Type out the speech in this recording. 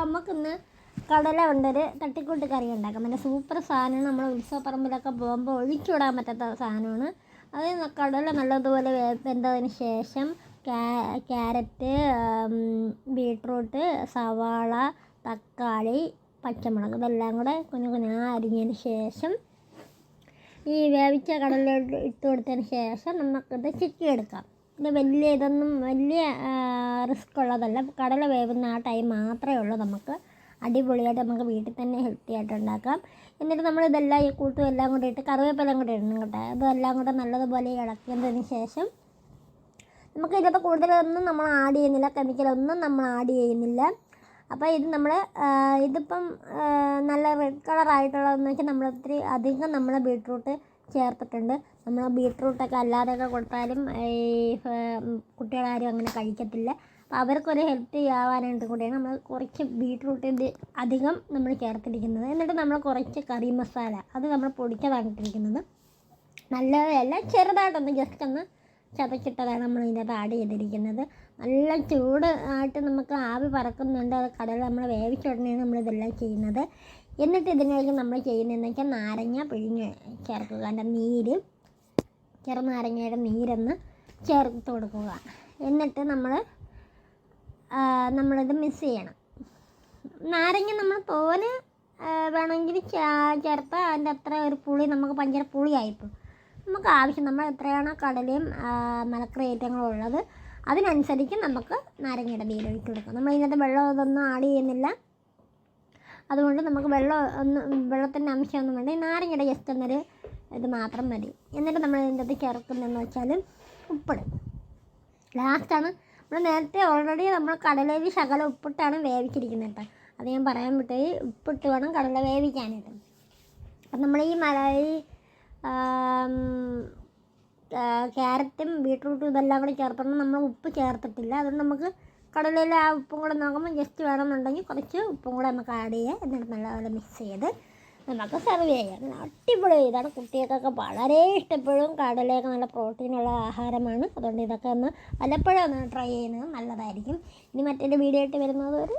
നമുക്കിന്ന് കടല കൊണ്ടൊരു തട്ടിക്കൂട്ട് കറി ഉണ്ടാക്കാം നല്ല സൂപ്പർ സാധനമാണ്. നമ്മൾ ഉത്സവപ്പറമ്പിലൊക്കെ പോകുമ്പോൾ ഒഴിച്ചുവിടാൻ പറ്റാത്ത സാധനമാണ്. അത് കടല നല്ലതുപോലെ വെന്തതിന് ശേഷം ക്യാ- ക്യാരറ്റ് ബീട്രൂട്ട് സവാള തക്കാളി പച്ചമുളക് ഇതെല്ലാം കൂടെ കുഞ്ഞു കുഞ്ഞാ അരിഞ്ഞതിന് ശേഷം ഈ വേവിച്ച കടലിലോട്ട് ഇട്ട് കൊടുത്തതിന് ശേഷം നമുക്കിത് ചിക്കിയെടുക്കാം. ഇത് വലിയ ഇതൊന്നും വലിയ റിസ്ക് ഉള്ളതല്ല. കടല വേവുന്ന ആ ടൈം മാത്രമേ ഉള്ളൂ നമുക്ക്. അടിപൊളിയായിട്ട് നമുക്ക് വീട്ടിൽ തന്നെ ഹെൽത്തി ആയിട്ട് ഉണ്ടാക്കാം. എന്നിട്ട് നമ്മൾ ഇതെല്ലാം ഈ കൂട്ടും എല്ലാം കൂടി ഇട്ട് കറിവേപ്പെല്ലാം കൂടി ഇടണം കേട്ടോ. അതെല്ലാം കൂടെ നല്ലതുപോലെ ഇളക്കിയതിന് ശേഷം നമുക്ക് ഇതിനകത്ത് കൂടുതലൊന്നും നമ്മൾ ആഡ് ചെയ്യുന്നില്ല. കെമിക്കലൊന്നും നമ്മൾ ആഡ് ചെയ്യുന്നില്ല. അപ്പോൾ ഇത് നമ്മൾ ഇതിപ്പം നല്ല റെഡ് കളറായിട്ടുള്ളതെന്ന് വെച്ചാൽ നമ്മൾ ഒത്തിരി അധികം നമ്മൾ ബീട്രൂട്ട് ചേർത്തിട്ടുണ്ട്. നമ്മൾ ബീട്രൂട്ടൊക്കെ അല്ലാതെയൊക്കെ കൊടുത്താലും ഈ കുട്ടികളാരും അങ്ങനെ കഴിക്കത്തില്ല. അപ്പോൾ അവർക്കൊരു ഹെൽത്തി ആവാനായിട്ട് കൂടിയാണ് നമ്മൾ കുറച്ച് ബീട്രൂട്ടിന്റെ അധികം നമ്മൾ ചേർത്തിരിക്കുന്നത്. എന്നിട്ട് നമ്മൾ കുറച്ച് കറി മസാല അത് നമ്മൾ പൊടിച്ചതാണിട്ടിരിക്കുന്നത് നല്ലതല്ല ചെറുതായിട്ടൊന്ന് ജസ്റ്റ് ഒന്ന് ചതച്ചിട്ടതാണ് നമ്മൾ ഇതിനകത്ത് ആഡ് ചെയ്തിരിക്കുന്നത്. നല്ല ചൂട് ആയിട്ട് നമുക്ക് ആവി പറക്കുന്നുണ്ട്. അത് കടൽ നമ്മൾ വേവിച്ച ഉടനെയാണ് നമ്മളിതെല്ലാം ചെയ്യുന്നത്. എന്നിട്ട് ഇതിനായിരിക്കും നമ്മൾ ചെയ്യുന്നതെന്ന് വെച്ചാൽ നാരങ്ങ പിഴിഞ്ഞ് ചേർക്കുക. അതിന്റെ നീര് ചെറുനാരങ്ങയുടെ നീരൊന്ന് ചേർത്ത് കൊടുക്കുക. എന്നിട്ട് നമ്മൾ നമ്മളിത് മിക്സ് ചെയ്യണം. നാരങ്ങ നമ്മൾ തോനെ വേണമെങ്കിൽ ചേർത്ത് അതിന്റെ അത്ര ഒരു പുളി നമുക്ക് പഞ്ചര പുളിയായിപ്പോൾ നമുക്ക് ആവശ്യം നമ്മൾ എത്രയാണോ കടലയും ആ, മലക്കറി ഐറ്റങ്ങളും ഉള്ളത് അതിനനുസരിച്ച് നമുക്ക് നാരങ്ങയുടെ നീര് ഒഴിച്ച് കൊടുക്കാം. നമ്മൾ ഇതിനകത്ത് വെള്ളം ഇതൊന്നും ആഡ് ചെയ്യുന്നില്ല. അതുകൊണ്ട് നമുക്ക് വെള്ളം ഒന്ന് വെള്ളത്തിന്റെ അംശമൊന്നും വേണ്ട. ഈ നാരങ്ങയുടെ ജസ്റ്റ് ഒന്നൊരു ഇത് മാത്രം മതി. എന്നിട്ട് നമ്മൾ ഇതിന്റെ അത് ചേർക്കുന്നതെന്ന് വെച്ചാൽ ഉപ്പിടും. ലാസ്റ്റാണ് നമ്മൾ നേരത്തെ ഓൾറെഡി നമ്മൾ കടലേവി ശകലം ഉപ്പിട്ടാണ് വേവിച്ചിരിക്കുന്നത് കേട്ടോ. അത് ഞാൻ പറയാൻ വിട്ടേ. ഉപ്പിട്ട് വേണം കടല വേവിക്കാനായിട്ട് അപ്പം നമ്മൾ ഈ മല ഈ ക്യാരറ്റും ബീട്രൂട്ടും ഇതെല്ലാം കൂടി ചേർത്തപ്പോൾ നമ്മൾ ഉപ്പ് ചേർത്തിട്ടില്ല. അതുകൊണ്ട് നമുക്ക് കടലയിൽ ആ ഉപ്പും കൂടെ നോക്കുമ്പോൾ ജസ്റ്റ് വേണമെന്നുണ്ടെങ്കിൽ കുറച്ച് ഉപ്പും കൂടെ നമുക്ക് ആഡ് ചെയ്യുക എന്നിട്ട് നല്ലപോലെ മിക്സ് ചെയ്ത് നമുക്ക് സെർവ് ചെയ്യാം. അടിപൊളി ഇതാണ്. കുട്ടികൾക്കൊക്കെ വളരെ ഇഷ്ടപ്പെടും. കടലയൊക്കെ നല്ല പ്രോട്ടീനുള്ള ആഹാരമാണ്. അതുകൊണ്ട് ഇതൊക്കെ ഒന്ന് വല്ലപ്പോഴും ഒന്ന് ട്രൈ ചെയ്യുന്നത് നല്ലതായിരിക്കും. ഇനി മറ്റൊരു വീഡിയോ ആയിട്ട് വരുന്നത് ഒരു